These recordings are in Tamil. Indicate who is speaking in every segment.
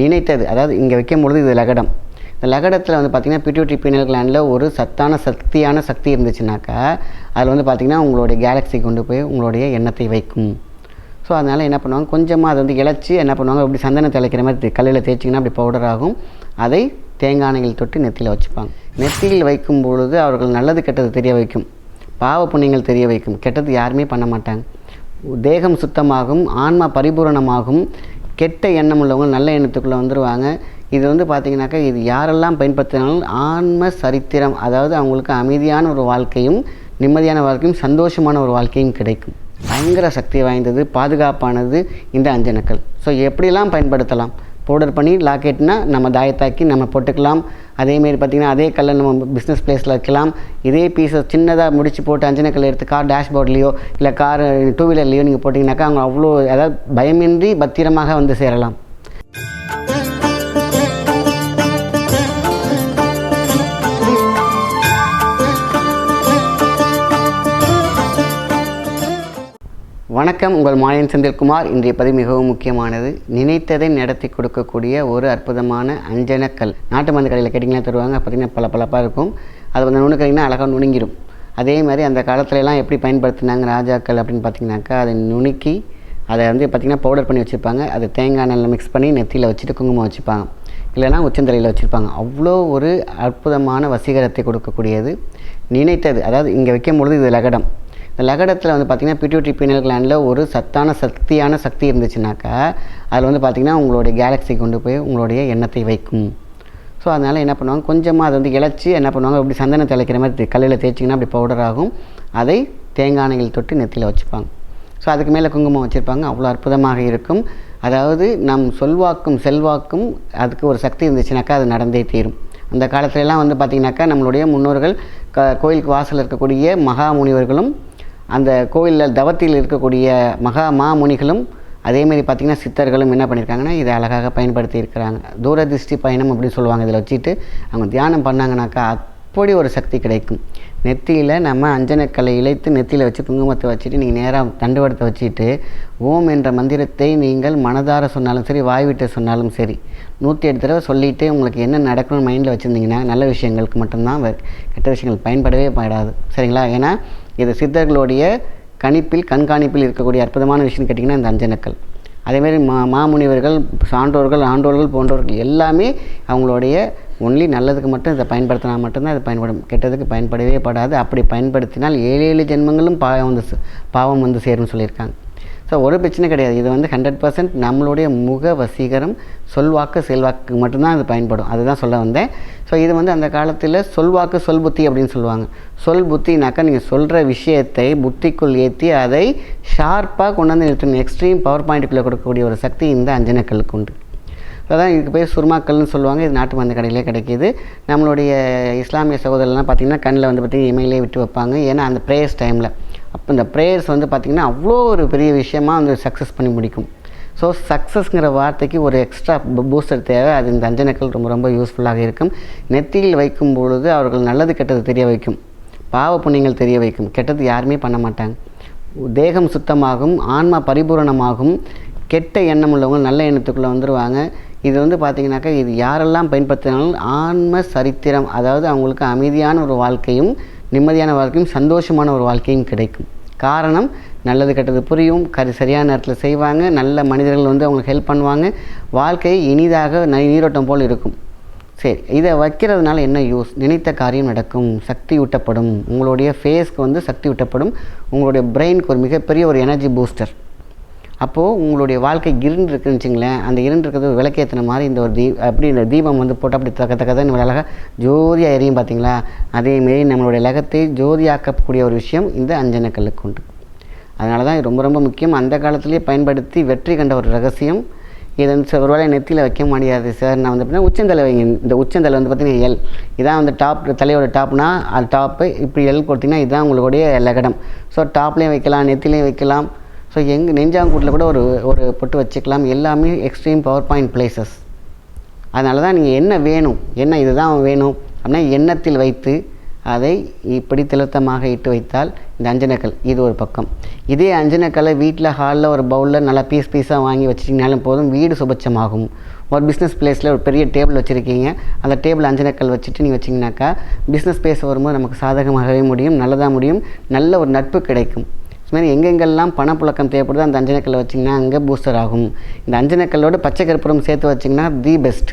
Speaker 1: நினைத்தது. அதாவது இங்கே வைக்கும் பொழுது இது லகடம். இந்த லகடத்தில் வந்து பார்த்திங்கன்னா பிட்யூட்ரி பீனல் கிளாண்டில் ஒரு சத்தான சக்தியான சக்தி இருந்துச்சுனாக்கா அதில் வந்து பார்த்திங்கன்னா உங்களுடைய கேலக்ஸி கொண்டு போய் உங்களுடைய எண்ணத்தை வைக்கும். ஸோ அதனால் என்ன பண்ணுவாங்க? கொஞ்சமாக அதை வந்து இழைச்சி என்ன பண்ணுவாங்க? அப்படி சந்தனம் தெளிக்கிற மாதிரி கல்லில் தேய்ச்சிங்கன்னா அப்படி பவுடர் ஆகும். அதை தேங்காய் தொட்டு நெத்தியில் வச்சுப்பாங்க. நெத்தியில் வைக்கும் பொழுது அவர்கள் நல்லது கெட்டது தெரிய வைக்கும். பாவ புண்ணியங்கள் தெரிய வைக்கும். கெட்டது யாருமே பண்ண மாட்டாங்க. தேகம் சுத்தமாகும் ஆன்மா பரிபூரணமாகும். கெட்ட எண்ணம் உள்ளவங்க நல்ல எண்ணத்துக்குள்ளே வந்துடுவாங்க இது வந்து பார்த்திங்கனாக்கா இது யாரெல்லாம் பயன்படுத்தினாலும் ஆன்ம சரித்திரம் அதாவது அவங்களுக்கு அமைதியான ஒரு வாழ்க்கையும் நிம்மதியான வாழ்க்கையும் சந்தோஷமான ஒரு வாழ்க்கையும் கிடைக்கும். பயங்கர சக்தி வாய்ந்தது பாதுகாப்பானது இந்த அஞ்சனக்கல் ஸோ எப்படிலாம் பயன்படுத்தலாம்? பவுடர் பண்ணி லாக்கெட்னால் நம்ம தாயத்தாக்கி நம்ம போட்டுக்கலாம். அதேமாரி பார்த்திங்கன்னா அதே கல்லை நம்ம பிஸ்னஸ் பிளேஸில் வைக்கலாம். இதே பீஸை சின்னதாக முடிச்சு போட்டு அஞ்சனக்கல் எடுத்து கார் டேஷ்போர்ட்லேயோ இல்லை கார் டூ வீலர்லேயோ நீங்கள் போட்டிங்கனாக்கா அவங்க அவ்வளோ அதாவது பயமின்றி பத்திரமாக வந்து சேரலாம். வணக்கம். உங்கள் மாயன் செந்தில்குமார். இன்றைய பதிவு மிகவும் முக்கியமானது. நினைத்ததை நடத்தி கொடுக்கக்கூடிய ஒரு அற்புதமான அஞ்சனக்கல். நாட்டு மருந்து கடையில் கேட்டிங்கன்னா தருவாங்க. பார்த்திங்கன்னா பல இருக்கும். அது வந்து நுணுக்கிறீங்கன்னா அழகாக நுணுங்கிடும் அதே மாதிரி அந்த காலத்துலலாம் எப்படி பயன்படுத்தினாங்க ராஜாக்கள் அப்படின்னு பார்த்தீங்கன்னாக்கா அதை நுணுக்கி அதை வந்து பார்த்திங்கன்னா பவுடர் பண்ணி வச்சுருப்பாங்க. அது தேங்காய் எண்ணெயில் மிக்ஸ் பண்ணி நெத்தியில் வச்சுட்டு குங்குமம் வச்சுப்பாங்க. இல்லைனா உச்சந்தலையில் வச்சுருப்பாங்க. அவ்வளோ ஒரு அற்புதமான வசீகரத்தை கொடுக்கக்கூடியது. நினைத்தது. அதாவது இங்கே வைக்கும் பொழுது இது லகடம். இந்த லகடத்தில் வந்து பார்த்திங்கன்னா பிட்யூட்ரி பீனல் கிளாண்டில் ஒரு சத்தான சக்தியான சக்தி இருந்துச்சுனாக்கா அதில் வந்து பார்த்திங்கன்னா உங்களுடைய கேலக்ஸி கொண்டு போய் உங்களுடைய எண்ணத்தை வைக்கும். ஸோ அதனால் என்ன பண்ணுவாங்க? கொஞ்சமாக அதை வந்து இழைச்சி என்ன பண்ணுவாங்க? அப்படி சந்தனம் தெளிக்கிற மாதிரி கல்லில் தேய்ச்சிங்கன்னா அப்படி பவுடர் ஆகும். அதை தேங்காய் எண்ணெயில் தொட்டு நெத்தியில் வச்சுப்பாங்க. ஸோ அதுக்கு மேலே குங்குமம் வச்சுருப்பாங்க. அவ்வளோ அற்புதமாக இருக்கும். அதாவது நம் சொல்வாக்கும் செல்வாக்கும் அதுக்கு ஒரு சக்தி இருந்துச்சுனாக்கா அது நடந்தே தீரும். அந்த காலத்துலலாம் வந்து பார்த்திங்கனாக்கா நம்மளுடைய முன்னோர்கள் க கோயிலுக்கு வாசலில் இருக்கக்கூடிய மகா முனிவர்களும் அந்த கோயிலில் தவத்தில் இருக்கக்கூடிய மகா மாமுனிகளும் அதேமாரி பார்த்திங்கன்னா சித்தர்களும் என்ன பண்ணியிருக்காங்கன்னா இதை அழகாக பயன்படுத்தி இருக்கிறாங்க. தூரதிருஷ்டி பயணம் அப்படின்னு சொல்லுவாங்க இதில் வச்சுட்டு அவங்க தியானம் பண்ணாங்கனாக்கா அப்படி ஒரு சக்தி கிடைக்கும். நெத்தியில் நம்ம அஞ்சனக்கலை இழைத்து நெத்தியில் வச்சு குங்குமத்தை வச்சுட்டு நீங்கள் நேராக தண்டுவடத்தை வச்சுட்டு ஓம் என்ற மந்திரத்தை நீங்கள் மனதார சொன்னாலும் சரி வாய்விட்டு சொன்னாலும் சரி நூற்றி எட்டு தடவை சொல்லிவிட்டு உங்களுக்கு என்ன நடக்கணும்னு மைண்டில் வச்சுருந்தீங்கன்னா நல்ல விஷயங்களுக்கு மட்டும்தான் கெட்ட விஷயங்கள் பயன்படவே படாது. சரிங்களா? ஏன்னா இது சித்தர்களுடைய கணிப்பில் கண்காணிப்பில் இருக்கக்கூடிய அற்புதமான விஷயம் கேட்டிங்கன்னா இந்த அஞ்சனக்கல். அதேமாரி மா மாமுனிவர்கள் சான்றோர்கள் ஆண்டோர்கள் போன்றவர்கள் எல்லாமே அவங்களுடைய ஒன்லி நல்லதுக்கு மட்டும் இதை பயன்படுத்தினா மட்டும்தான் இது பயன்படும். கெட்டதுக்கு பயன்படவே படாது. அப்படி பயன்படுத்தினால் ஏழு ஏழு ஜென்மங்களும் பாவம் வந்து சே- பாவம் வந்து சேரும்னு சொல்லியிருக்காங்க. ஸோ ஒரு பிரச்சனை கிடையாது. இது வந்து ஹண்ட்ரட் பர்சன்ட் நம்மளுடைய முக வசீகரம் சொல்வாக்கு செல்வாக்கு மட்டும்தான் இது பயன்படும். அதுதான் சொல்ல வந்தேன். ஸோ இது வந்து அந்த காலத்தில் சொல்வாக்கு சொல் புத்தி அப்படின்னு சொல்லுவாங்க. சொல் புத்தினாக்கா நீங்கள் சொல்கிற விஷயத்தை புத்திக்குள் ஏற்றி அதை ஷார்ப்பாக கொண்டு வந்து நிறுத்தணும். எக்ஸ்ட்ரீம் பவர் பாயிண்ட்டுக்குள்ளே கொடுக்கக்கூடிய ஒரு சக்தி இந்த அஞ்சனக்களுக்கு உண்டு. அதான் இதுக்கு பேர் சுர்மாக்கல்னு சொல்லுவாங்க. இது நாட்டு மருந்து கடையிலே கிடைக்கிது. நம்மளுடைய இஸ்லாமிய சகோதரர்லாம் பார்த்திங்கன்னா கண்ணில் வந்து பார்த்திங்கன்னா இமையிலே விட்டு வைப்பாங்க. ஏன்னா அந்த ப்ரேயர்ஸ் டைமில் அப்போ இந்த ப்ரேயர்ஸ் வந்து பார்த்திங்கன்னா அவ்வளோ ஒரு பெரிய விஷயமாக வந்து சக்ஸஸ் பண்ணி முடிக்கும். ஸோ சக்ஸஸ்ங்கிற வார்த்தைக்கு ஒரு எக்ஸ்ட்ரா பூஸ்டர் தேவை. அது இந்த அஞ்சனக்கல் ரொம்ப ரொம்ப யூஸ்ஃபுல்லாக இருக்கும். நெத்தியில் வைக்கும் பொழுது அவர்கள் நல்லது கெட்டது தெரிய வைக்கும். பாவ புண்ணியங்கள் தெரிய வைக்கும். கெட்டது யாருமே பண்ண மாட்டாங்க. தேகம் சுத்தமாகும் ஆன்மா பரிபூரணமாகும். கெட்ட எண்ணம் உள்ளவங்க நல்ல எண்ணத்துக்குள்ளே வந்துடுவாங்க இது வந்து பார்த்திங்கனாக்கா இது யாரெல்லாம் பயன்படுத்தினாலும் ஆன்ம சரித்திரம் அதாவது அவங்களுக்கு அமைதியான ஒரு வாழ்க்கையும் நிம்மதியான வாழ்க்கையும் சந்தோஷமான ஒரு வாழ்க்கையும் கிடைக்கும். காரணம் நல்லது கெட்டது புரியும் கரு சரியான நேரத்தில் செய்வாங்க நல்ல மனிதர்கள் வந்து அவங்களுக்கு ஹெல்ப் பண்ணுவாங்க வாழ்க்கை இனிதாக நீரோட்டம் போல் இருக்கும். சரி இதை வைக்கிறதுனால என்ன யூஸ் நினைத்த காரியம் நடக்கும் சக்தி ஊட்டப்படும் உங்களுடைய ஃபேஸ்க்கு வந்து சக்தி ஊட்டப்படும் உங்களுடைய பிரெயினுக்கு ஒரு மிகப்பெரிய ஒரு எனர்ஜி பூஸ்டர் அப்போது உங்களுடைய வாழ்க்கை இருண்டு இருக்குன்னு வச்சுங்களேன் அந்த இருண்டு இருக்கிறது விளக்கேற்றின மாதிரி இந்த ஒரு தீ அப்படி இந்த தீபம் வந்து போட்டு அப்படி தக்க தக்கதான் அழகாக ஜோதியாக எரியும் பார்த்தீங்களா அதேமாரி நம்மளுடைய லகத்தை ஜோதியாக்கக்கூடிய ஒரு விஷயம் இந்த அஞ்சனக்கல்லுக்கு உண்டு. அதனால தான் இது ரொம்ப ரொம்ப முக்கியம். அந்த காலத்திலேயே பயன்படுத்தி வெற்றி கண்ட ஒரு ரகசியம். இது வந்து ஒரு ஒருவேளை நெத்தியில் வைக்க முடியாது சார் நான் வந்து பார்த்தீங்கன்னா உச்சந்தலை வைங்க. இந்த உச்சந்தலை வந்து பார்த்தீங்கன்னா எல். இதான் வந்து டாப் தலையோட டாப்னா அது டாப்பு இப்படி எல் கொடுத்தீங்கன்னா இதுதான் உங்களுடைய லகடம். ஸோ டாப்லேயும் வைக்கலாம் நெத்திலையும் வைக்கலாம். ஸோ எங்கள் நெஞ்சாங்கூட்டில் கூட ஒரு ஒரு பொட்டு வச்சுக்கலாம். எல்லாமே எக்ஸ்ட்ரீம் பவர் பாயிண்ட் பிளேசஸ் அதனால தான் நீங்கள் என்ன வேணும் என்ன இதுதான் வேணும் அப்படின்னா எண்ணத்தில் வைத்து அதை இப்படி திருத்தமாக இட்டு வைத்தால் இந்த அஞ்சனக்கல் இது ஒரு பக்கம். இதே அஞ்சனக்கல்லை வீட்டில் ஹாலில் ஒரு பவுலில் நல்லா பீஸ் பீஸாக வாங்கி வச்சிட்டிங்கனாலும் போதும் வீடு சுபட்சமாகும் ஒரு பிஸ்னஸ் பிளேஸில் ஒரு பெரிய டேபிள் வச்சுருக்கீங்க. அந்த டேபிள் அஞ்சனக்கல் வச்சுட்டு நீங்கள் வச்சிங்கனாக்கா பிஸ்னஸ் பேச வரும்போது நமக்கு சாதகமாகவே முடியும் நல்லதாக முடியும் நல்ல ஒரு நட்பு கிடைக்கும். இது மாதிரி எங்கெங்கெல்லாம் பணப்புழக்கம் தேவைப்படுதோ அந்த அஞ்சனக்கல்லை வச்சிங்கன்னா அங்கே பூஸ்டர் ஆகும். இந்த அஞ்சனக்கல்லோட பச்சை கற்பூரம் சேர்த்து வச்சிங்கன்னா தி பெஸ்ட்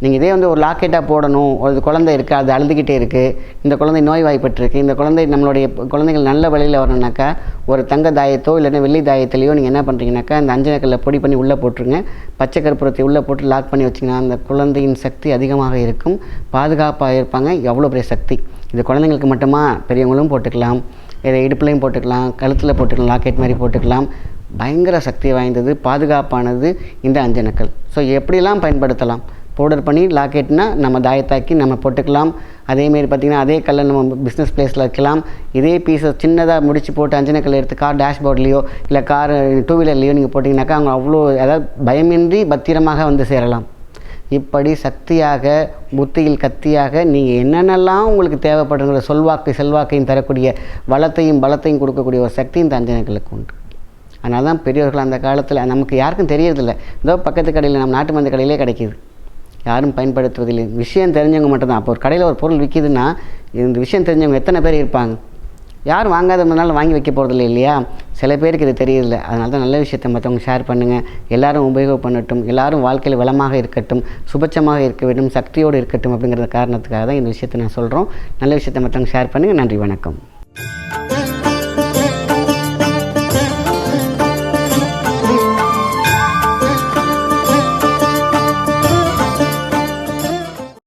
Speaker 1: நீங்கள் இதே வந்து ஒரு லாக்கெட்டாக போடணும். ஒரு குழந்தை இருக்குது அது அழுதுகிட்டே இருக்குது இந்த குழந்தை நோய்வாய்ப்பட்டிருக்கு. இந்த குழந்தை நம்மளுடைய குழந்தைகள் நல்ல வழியில் வரணுனாக்கா ஒரு தங்க தாயத்தோ இல்லைன்னா வெள்ளி தாயத்திலையோ நீங்கள் என்ன பண்ணுறீங்கனாக்கா அந்த அஞ்சனக்கல்லை பொடி பண்ணி உள்ளே போட்டுருங்க. பச்சை கற்பூரத்தை உள்ளே போட்டு லாக் பண்ணி வச்சிங்கன்னா அந்த குழந்தையின் சக்தி அதிகமாக இருக்கும். பாதுகாப்பாக இருப்பாங்க. எவ்வளோ பெரிய சக்தி. இது குழந்தைங்களுக்கு மட்டுமா? பெரியவங்களும் போட்டுக்கலாம். இதை இடுப்புலையும் போட்டுக்கலாம் கழுத்தில் போட்டுக்கலாம் லாக்கெட் மாதிரி போட்டுக்கலாம். பயங்கர சக்தி வாய்ந்தது பாதுகாப்பானது இந்த அஞ்சனக்கல் ஸோ எப்படிலாம் பயன்படுத்தலாம்? பவுடர் பண்ணி லாக்கெட்னா நம்ம தாயத்தாக்கி நம்ம போட்டுக்கலாம். அதேமாரி பார்த்திங்கன்னா அதே கல்லை நம்ம பிஸ்னஸ் பிளேஸில் வைக்கலாம். இதே பீஸை சின்னதாக முடிச்சு போட்டு அஞ்சனக்கல் எடுத்து கார் டேஷ்போர்ட்லேயோ இல்லை கார் டூ வீலர்லேயோ நீங்கள் போட்டிங்கனாக்கா அவங்க அவ்வளோ அதாவது பயமின்றி பத்திரமாக வந்து சேரலாம். இப்படி சக்தியாக புத்தியில் கத்தியாக நீங்கள் என்னென்னலாம் உங்களுக்கு தேவைப்படுங்கிற சொல்வாக்கு செல்வாக்கையும் தரக்கூடிய வளத்தையும் பலத்தையும் கொடுக்கக்கூடிய ஒரு சக்தி இந்த உண்டு. அதனால தான் பெரியவர்கள் அந்த காலத்தில் நமக்கு யாருக்கும் தெரியறதில்ல. ஏதோ பக்கத்து கடையில் நம்ம நாட்டு மருந்து கடையிலே கிடைக்கிது. யாரும் பயன்படுத்துவதில்லை. விஷயம் தெரிஞ்சவங்க மட்டும்தான். அப்போ ஒரு கடையில் ஒரு பொருள் விற்கிதுன்னா இந்த விஷயம் தெரிஞ்சவங்க எத்தனை பேர் இருப்பாங்க? யாரும் வாங்காதனால வாங்கி வைக்க போகிறதில்ல இல்லையா? சில பேருக்கு இது தெரியல அதனால தான் நல்ல விஷயத்தை மற்றவங்க ஷேர் பண்ணுங்கள் எல்லாரும் உபயோகம் பண்ணட்டும். எல்லாரும் வாழ்க்கையில் வளமாக இருக்கட்டும். சுபட்சமாக இருக்க வேண்டும். சக்தியோடு இருக்கட்டும் அப்படிங்கிற காரணத்துக்காக தான் இந்த விஷயத்தை நான் சொல்கிறோம் நல்ல விஷயத்தை மற்றவங்க ஷேர் பண்ணுங்கள் நன்றி வணக்கம்.